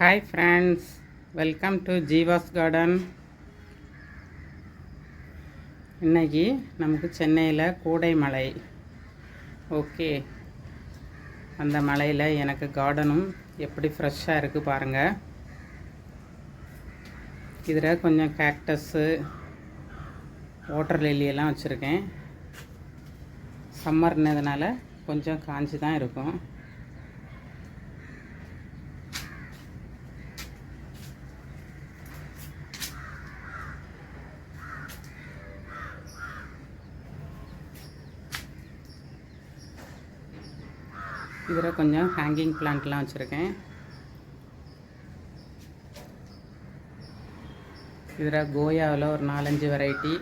Hi friends welcome to Jeeva's garden இன்னைக்கு நமக்கு சென்னையில் கூடை மலை. ஓகே அந்த மலையில் எனக்கு கார்டனும் எப்படி ஃப்ரெஷ்ஷாக இருக்குது பாருங்கள் இதில் கொஞ்சம் கேக்டஸ்ஸு வாட்டர் லில்லியெல்லாம் வச்சுருக்கேன். சம்மர்னதுனால கொஞ்சம் காஞ்சி தான் இருக்கும். இதில் கொஞ்சம் ஹேங்கிங் பிளான்ட்லாம் வச்சுருக்கேன். இதில் கோயாவில் ஒரு நாலஞ்சு வெரைட்டி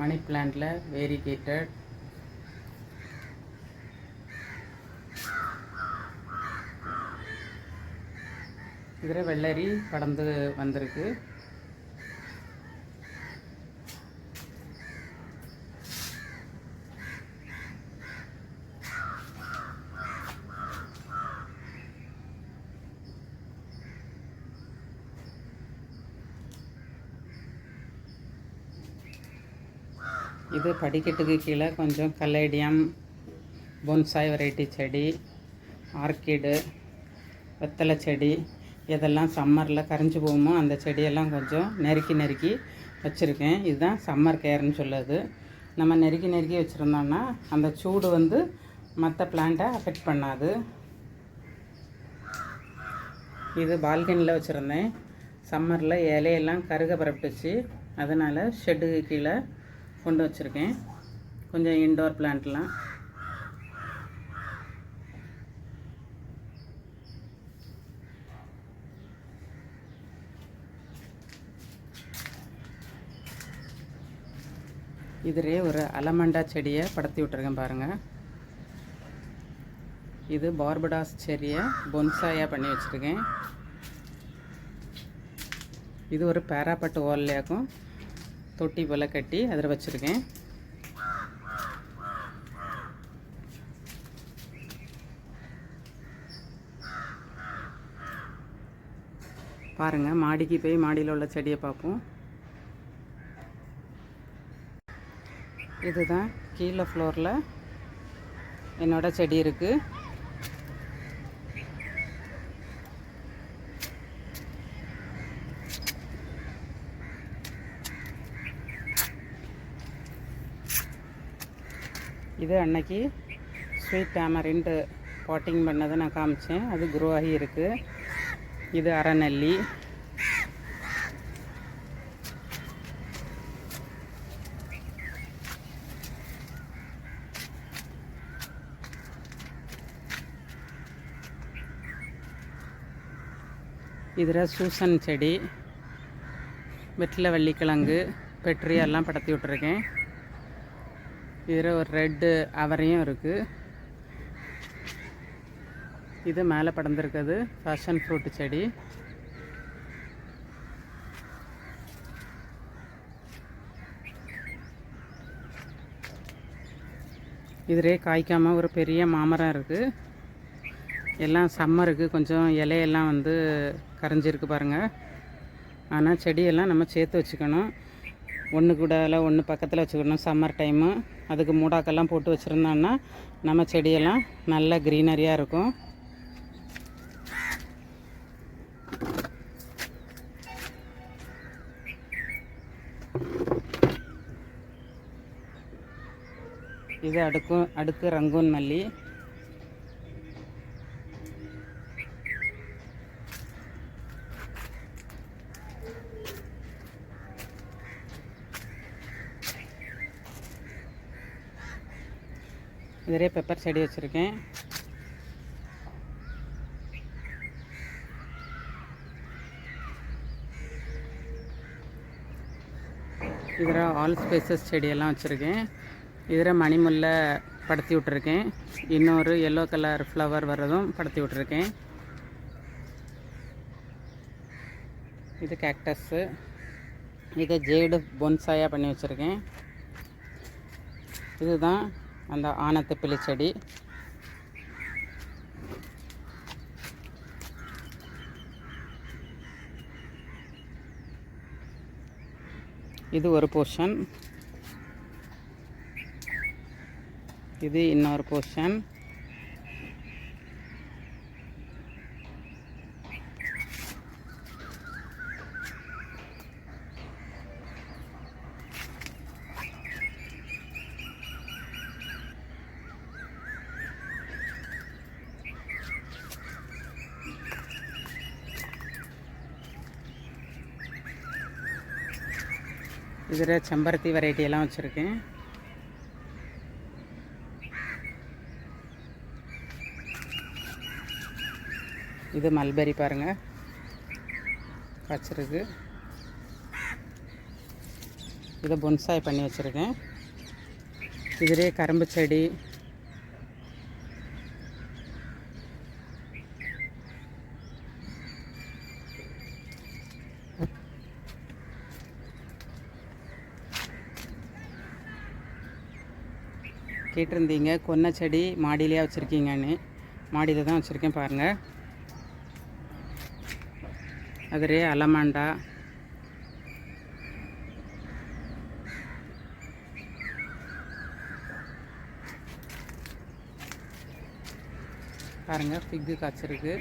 மணி பிளான்ட்டில் வேரிகேட்டட் இதில் வெள்ளரி படந்து வந்திருக்கு. இது படிக்கட்டுக்கு கீழே கொஞ்சம் கலேடியம் பொன்சாய் வெரைட்டி செடி ஆர்கிடு வெத்தலை செடி எதெல்லாம் சம்மரில் கரைஞ்சி போகுமோ அந்த செடியெல்லாம் கொஞ்சம் நெருக்கி நெருக்கி வச்சுருக்கேன். இதுதான் சம்மர் கேர்னு சொல்லுது. நம்ம நெருக்கி நெருக்கி வச்சுருந்தோம்னா அந்த சூடு வந்து மற்ற பிளான்ட்டை அஃபெக்ட் பண்ணாது. இது பால்கனியில் வச்சுருந்தேன். சம்மரில் இலையெல்லாம் கருக பரப்பிட்டுச்சு அதனால் ஷெட்டுக்கு கீழே கொண்டு வச்சுருக்கேன். கொஞ்சம் இன்டோர் பிளான்ட்லாம் இதிலே ஒரு அலமண்டா செடியை படத்தி விட்டுருக்கேன் பாருங்கள் இது பார்படாஸ் செடியை பொன்சாயாக பண்ணி வச்சுருக்கேன். இது ஒரு பேராப்பட்டு ஓல்லையாக்கும் தொட்டி போல் கட்டி அதில் வச்சுருக்கேன். பாருங்கள் மாடிக்கு போய் மாடியில் உள்ள செடியை பார்ப்போம். இதுதான் கீழே ஃப்ளோரில் என்னோட செடி இருக்குது இது அன்னைக்கு ஸ்வீட் டேமரின்ட்டு பாட்டிங் பண்ணதை நான் காமிச்சேன். அது குரோ ஆகி இருக்குது இது அரைநெல்லி இதில் சூசன் செடி வெற்றில வள்ளிக்கிழங்கு பெட்ரி எல்லாம் படத்தி விட்டுருக்கேன். இதில் ஒரு ரெட்டு அவரையும் இருக்குது இது மேலே படர்ந்துருக்குது ஃபேஷன் ஃப்ரூட் செடி. இதிலே காய்க்காமல் ஒரு பெரிய மாமரம் இருக்குது எல்லாம் சம்மருக்கு கொஞ்சம் இலையெல்லாம் வந்து கரைஞ்சிருக்கு பாருங்கள் ஆனால் செடியெல்லாம் நம்ம சேர்த்து வச்சுக்கணும். ஒன்று கூட ஒன்று பக்கத்தில் வச்சுக்கணும். சம்மர் டைமு அதுக்கு மூடாக்கெல்லாம் போட்டு வச்சுருந்தோன்னா நம்ம செடியெல்லாம் நல்ல க்ரீனரியாக இருக்கும். இது அடுக்கும் அடுக்கு ரங்கூன் மல்லி. நிறைய பெப்பர் செடி வச்சுருக்கேன். இதில் ஆல் ஸ்பேசஸ் செடியெல்லாம் வச்சுருக்கேன். இதில் மணிமுல்லை படுத்தி விட்ருக்கேன் இன்னொரு எல்லோ கலர் ஃப்ளவர் வர்றதும் படுத்தி விட்ருக்கேன் இது கேக்டஸ்ஸு இதை ஜேடு பொன்சாயாக பண்ணி வச்சுருக்கேன். இதுதான் அந்த ஆனத்து பிள்ளைச்செடி இது ஒரு போர்ஷன் இது இன்னொரு போர்ஷன் இதில் செம்பருத்தி வெரைட்டி எல்லாம் வச்சுருக்கேன். இது மல்பெரி பாருங்கள் வச்சுருக்கு இதை பொன்சாய் பண்ணி வச்சுருக்கேன். இதிலே கரும்பு செடி கேட்டிருந்தீங்க. கொன்னை செடி மாடியிலே வச்சுருக்கீங்கன்னு. மாடியில் தான் வச்சுருக்கேன் பாருங்கள் அதிலே அலமாண்டா. பாருங்கள் ஃபிக்கு காய்ச்சிருக்கு.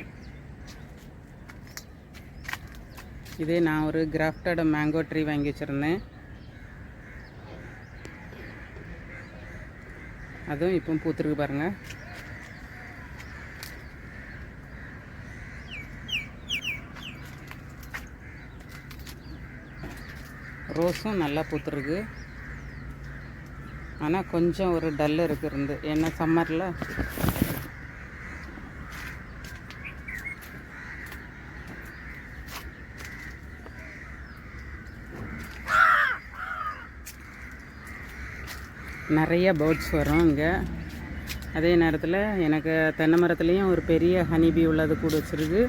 இதே நான் ஒரு கிராஃப்டட் மேங்கோ ட்ரீ வாங்கி வச்சுருந்தேன். அதுவும் இப்போ பூத்துருக்கு பாருங்கள் ரோஸும் நல்லா பூத்துருக்கு. ஆனால் கொஞ்சம் ஒரு டல் இருக்கு இருந்து. ஏன்னா சம்மரில் நிறைய பேர்ட்ஸ் வரும் இங்கே. அதே நேரத்தில் எனக்கு தென்னை மரத்துலேயும் ஒரு பெரிய ஹனிபி உள்ளது கூட வச்சுருக்கு.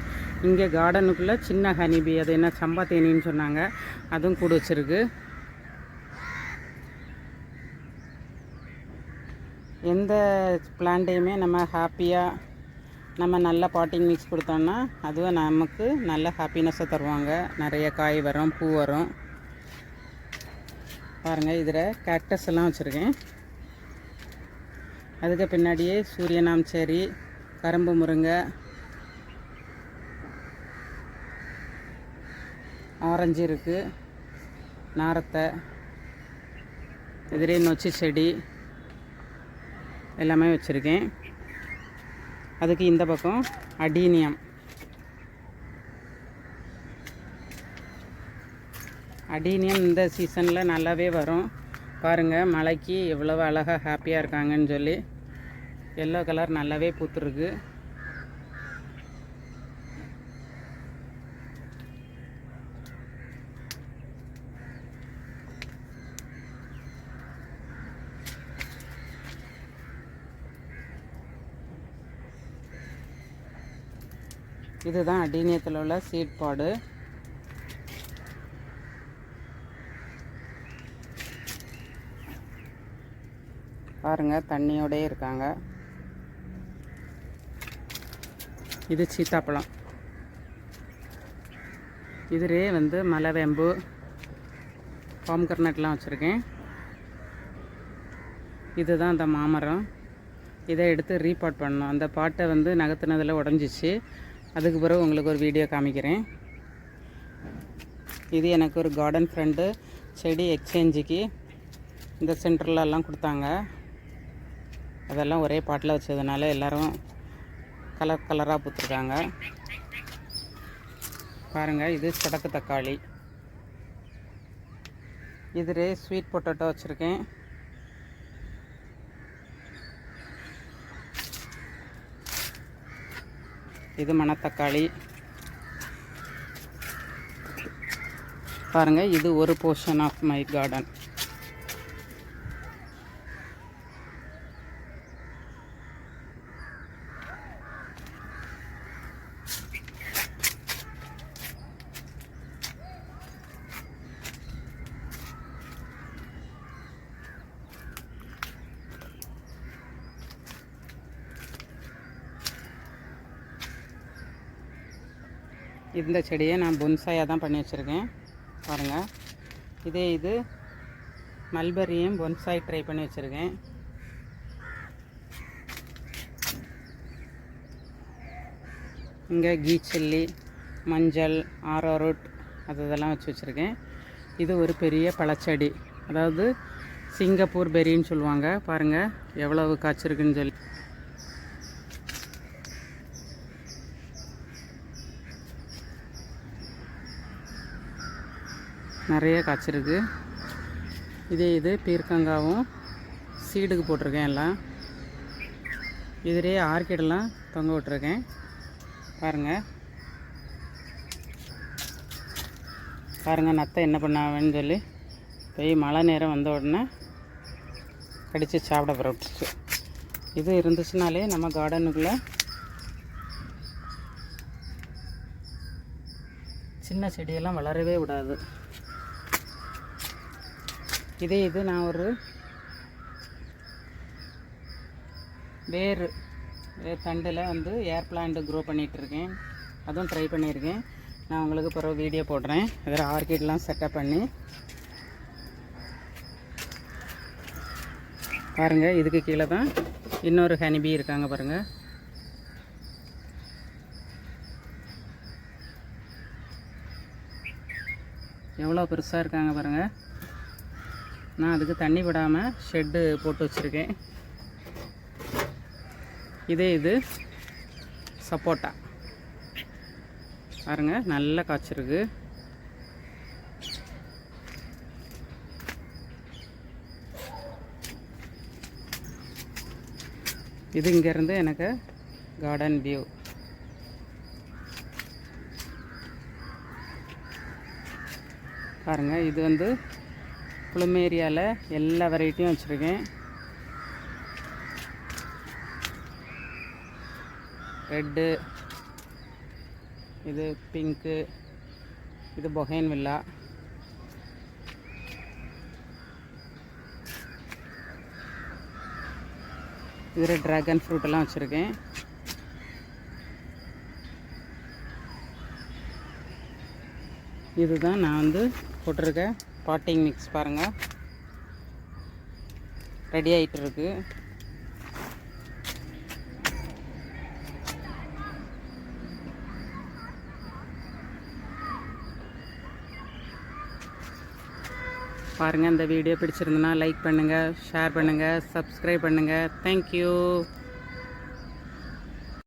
இங்கே கார்டனுக்குள்ளே சின்ன ஹனிபி அது என்ன சம்பா தேனின்னு சொன்னாங்க அதுவும் கூட வச்சுருக்கு. எந்த பிளான்ட்டையுமே நம்ம ஹாப்பியாக நம்ம நல்ல பாட்டிங் மிக்ஸ் கொடுத்தோம்னா அதுவும் நமக்கு நல்ல ஹாப்பினஸ்ஸை தருவாங்க. நிறைய காய் வரும் பூ வரும். பாருங்கள் இதில் கேக்டஸ் எல்லாம் வச்சுருக்கேன். அதுக்கு பின்னாடியே சூரியனாம் செரி கரும்பு முருங்கை ஆரஞ்சு இருக்குது நாரத்தை எதிரே நொச்சி செடி எல்லாமே வச்சுருக்கேன். அதுக்கு இந்த பக்கம் அடீனியம். அடீனியம் இந்த சீசனில் நல்லாவே வரும். பாருங்கள் மலைக்கு எவ்வளவு அழகாக ஹாப்பியாக இருக்காங்கன்னு சொல்லி. எல்லோ கலர் நல்லாவே பூத்துருக்கு. இதுதான் அடிநியத்தில் உள்ள சீட் பாடு பாருங்கள் தண்ணியோடே இருக்காங்க. இது சீத்தாப்பழம். இதுலேயே வந்து மலைவேம்பு பாம்கர்னட்லாம் வச்சுருக்கேன். இதுதான் அந்த மாமரம். இதை எடுத்து ரீபாட் பண்ணணும். அந்த பாட்டை வந்து நகர்த்தினதில் உடஞ்சிச்சு. அதுக்கு பிறகு உங்களுக்கு ஒரு வீடியோ காமிக்கிறேன். இது எனக்கு ஒரு கார்டன் ஃப்ரெண்டு செடி எக்ஸ்சேஞ்சுக்கு இந்த சென்டர்லலாம் கொடுத்தாங்க. அதெல்லாம் ஒரே பாட்டில் வச்சதுனால எல்லோரும் கலர் கலராக பூத்துருக்காங்க. பாருங்கள் இது சடக்கு தக்காளி. இதுலே ஸ்வீட் பொட்டேட்டோ வச்சுருக்கேன். இது மணத்தக்காளி. பாருங்கள் இது ஒரு போர்ஷன் ஆஃப் மை கார்டன் இந்த செடியை நான் பொன்சாயாக தான் பண்ணி வச்சுருக்கேன். பாருங்கள் இதே இது மல்பரியும் பொன்சாய் ட்ரை பண்ணி வச்சுருக்கேன். இங்கே கீ சில்லி மஞ்சள் ஆரோரூட் அது இதெல்லாம் வச்சு வச்சுருக்கேன். இது ஒரு பெரிய பழச்செடி. அதாவது சிங்கப்பூர் பெரின்னு சொல்லுவாங்க. பாருங்கள் எவ்வளவு காய்ச்சிருக்குன்னு சொல்லி. நிறைய காய்ச்சிருக்கு. இதே இது பீர்க்கங்காவும் சீடுக்கு போட்டிருக்கேன் எல்லாம். இதுலேயே ஆர்கிடெல்லாம் தொங்க விட்டுருக்கேன். பாருங்கள் பாருங்கள் நத்தை என்ன பண்ணாவேன்னு சொல்லி. போய் மழை நேரம் வந்த உடனே கடித்து சாப்பிட புறப்பட்டுச்சு இது இருந்துச்சுனாலே நம்ம கார்டனுக்குள்ளே சின்ன செடியெல்லாம் வளரவே விடாது. இதே இது நான் ஒரு வேறு வேர் தண்டில் வந்து ஏர் பிளான்ட் க்ரோ பண்ணிகிட்ருக்கேன். அதுவும் ட்ரை பண்ணியிருக்கேன். நான் உங்களுக்கு பிறகு வீடியோ போடுறேன். அதில் ஆர்கிட்லாம் செட்டப் பண்ணி. பாருங்கள் இதுக்கு கீழே தான் இன்னொரு ஹனிபி இருக்காங்க பாருங்கள் எவ்வளோ பெருசாக இருக்காங்க பாருங்கள் நான் அதுக்கு தண்ணி விடாமல் ஷெட்டு போட்டு வச்சுருக்கேன். இதே இது சப்போட்டா. பாருங்க நல்லா காய்ச்சிருக்கு. இது இங்கேருந்து எனக்கு கார்டன் வியூ பாருங்கள் இது வந்து புளுமேரியாவில் எல்லா வெரைட்டியும் வச்சுருக்கேன். ரெட்டு இது பிங்க்கு இது பொஹேன் வில்லா இதில் ட்ராகன் ஃப்ரூட்டெல்லாம் வச்சுருக்கேன். இதுதான் நான் வந்து போட்டிருக்க பாட்டிங் மிக்ஸ் பாருங்கள் ரெடி ஆகிட்டு இருக்கு. பாருங்கள் இந்த வீடியோ பிடிச்சிருந்தனா லைக் பண்ணுங்கள் ஷேர் பண்ணுங்கள் சப்ஸ்கிரைப் பண்ணுங்கள் தேங்க்யூ